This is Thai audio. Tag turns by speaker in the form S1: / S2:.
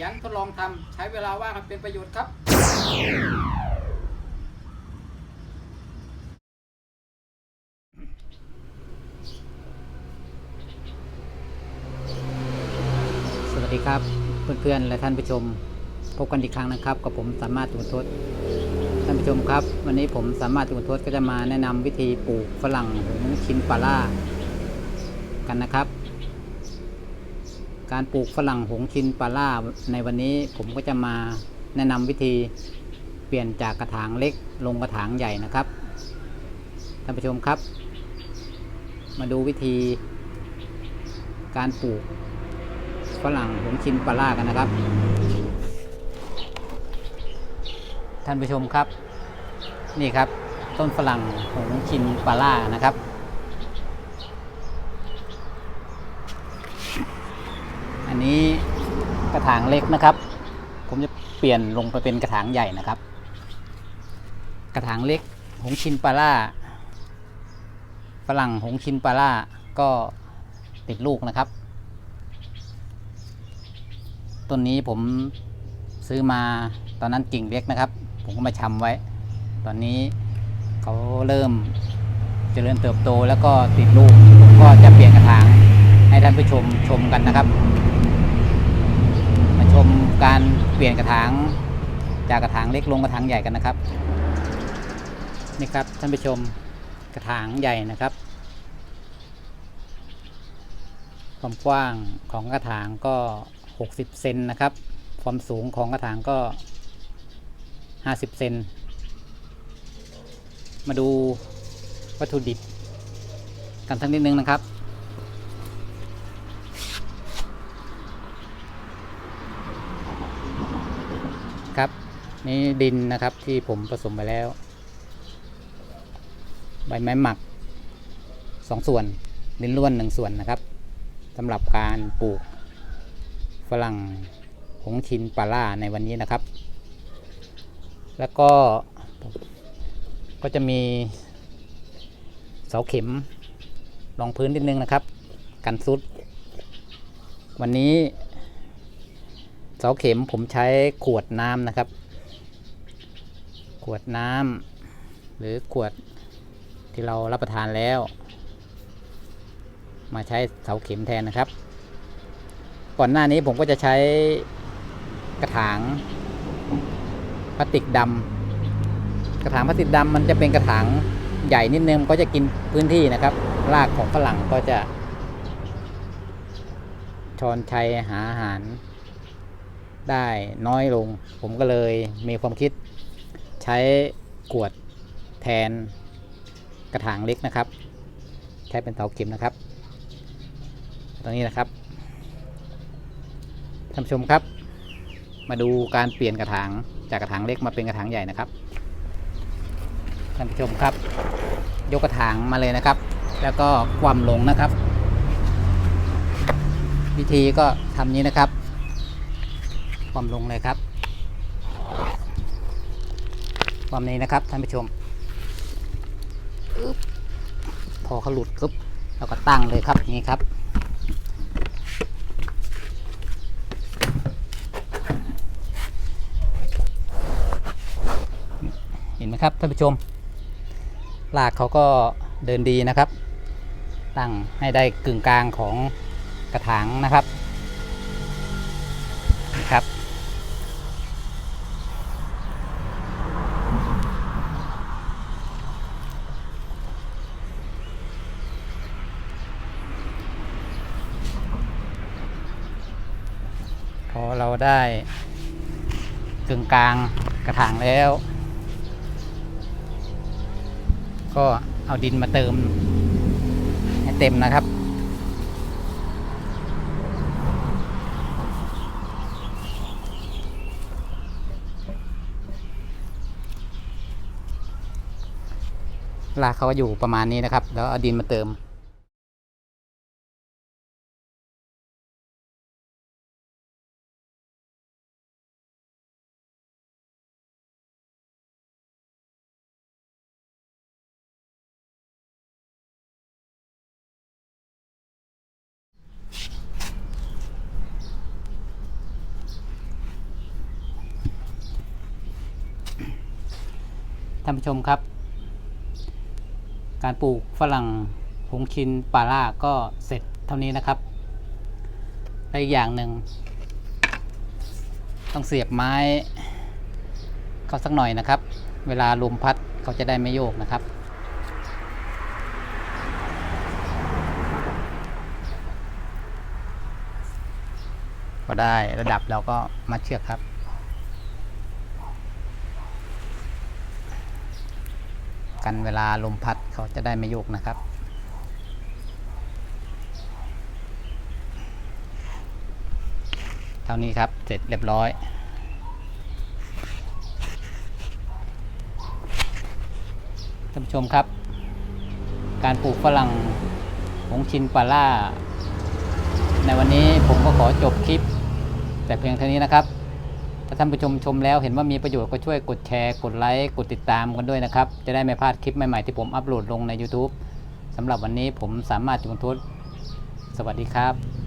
S1: ยันทดลองทำใช้เวลาว่างเป็นประโยชน์ครับสวัสดีครับเพื่อนๆและท่านผู้ชม พบกันอีกครั้งนะครับ กับผมสามารถตุนทศท่านผู้ชมครับ วันนี้ผมสามารถตุนทศก็จะมาแนะนำวิธีปลูกฝรั่งหงชินปลาล่ากันนะครับ การปลูกฝรั่งหงชินปลาล่าในวันนี้ผมก็จะมาแนะนำวิธีเปลี่ยนจากกระถางเล็กลงกระถางใหญ่นะครับท่านผู้ชมครับ มาดูวิธี การปลูกฝรั่งหงชินปลาล่ากันนะครับ ท่านผู้ชมครับ นี่ครับต้นฝรั่งหงชินปลาล่านะครับ อันนี้กระถางเล็กนะครับ ผมจะเปลี่ยนลงไปเป็นกระถางใหญ่นะครับ กระถางเล็กหงชินปาล่าฝรั่งหงชินปาล่าก็ติดลูกนะครับต้นนี้ผมซื้อมาตอนนั้นกิ่งเล็กนะครับ ผมก็มาชำไว้ ตอนนี้เขาเริ่มเจริญเติบโตแล้วก็ติดลูกผมก็จะเปลี่ยนกระถางให้ท่านผู้ชมชมกันนะครับ มาชมการเปลี่ยนกระถางจากกระถางเล็กลงกระถางใหญ่กันนะครับนี่ครับท่านผู้ชมกระถางใหญ่นะครับความกว้างของกระถางก็ 60 เซนนะครับ ความสูงของกระถางก็ 50 เซน มาดูวัตถุดิบกันสักนิดนึงนะครับ นี่ดินนะครับที่ผมผสมไปแล้ว ใบไม้หมัก2ส่วน ดินล้วน1ส่วนนะครับสำหรับการปลูกฝรั่งหงชินปาล่าในวันนี้นะครับ แล้วก็ก็จะมีเสาเข็มรองพื้นนิดนึงนะครับ กันซุด วันนี้เสาเข็มผมใช้ขวดน้ำนะครับ วดน้ำหรือขวดที่เรารับประทานแล้ว มาใช้เสาเข็มแทนนะครับ ก่อนหน้านี้ผมก็จะใช้กระถางพลาสติกดำกระถางพลาสติกดำมันจะเป็นกระถางใหญ่นิดนึงก็จะกินพื้นที่นะครับ รากของฝรั่งก็จะชอนชัยหาอาหารได้น้อยลง ผมก็เลยมีความคิด ใช้กวดแทนกระถางเล็กนะครับ ใช้เป็นเสาเข็มนะครับ ตรงนี้นะครับท่านผู้ชมครับ มาดูการเปลี่ยนกระถางจากกระถางเล็กมาเป็นกระถางใหญ่นะครับท่านผู้ชมครับ ยกกระถางมาเลยนะครับ แล้วก็คว่ำลงนะครับ วิธีก็ทำนี้นะครับคว่ำลงเลยครับ ความนี้นะครับท่านผู้ชมอพอเขาหลุดครับเราก็ตั้งเลยครับอย่างนี้ครับเห็นไหมครับท่านผู้ชมรากเขาก็เดินดีนะครับ ตั้งให้ได้กึ่งกลางของกระถางนะครับนี่ครับ พอ เราได้กึ่งกลางกระถางแล้ว ก็เอาดินมาเติม ให้เต็มนะครับรากเขาก็อยู่ประมาณนี้นะครับ แล้วเอาดินมาเติม ท่านผู้ชมครับ การปลูกฝรั่งหงชินปาล่าก็เสร็จเท่านี้นะครับและอีกอย่างหนึ่ง ต้องเสียบไม้เขาสักหน่อยนะครับ เวลาลมพัดเขาจะได้ไม่โยกนะครับพอได้ระดับเราก็มัดเชือกครับ กันเวลาลมพัดเขาจะได้ไม่โยกนะครับ เท่านี้ครับเสร็จเรียบร้อย ท่านผู้ชมครับ การปลูกฝรั่งหงชินปาล่า ในวันนี้ผมก็ขอจบคลิป แต่เพียงเท่านี้นะครับ ถ้าท่านผู้ชมชมแล้วเห็นว่ามีประโยชน์ก็ช่วยกดแชร์ กดไลค์ กดติดตามกันด้วยนะครับ จะได้ไม่พลาดคลิปใหม่ๆที่ผมอัปโหลดลงใน YouTube สำหรับวันนี้ผมสามารถจุงทุศสวัสดีครับ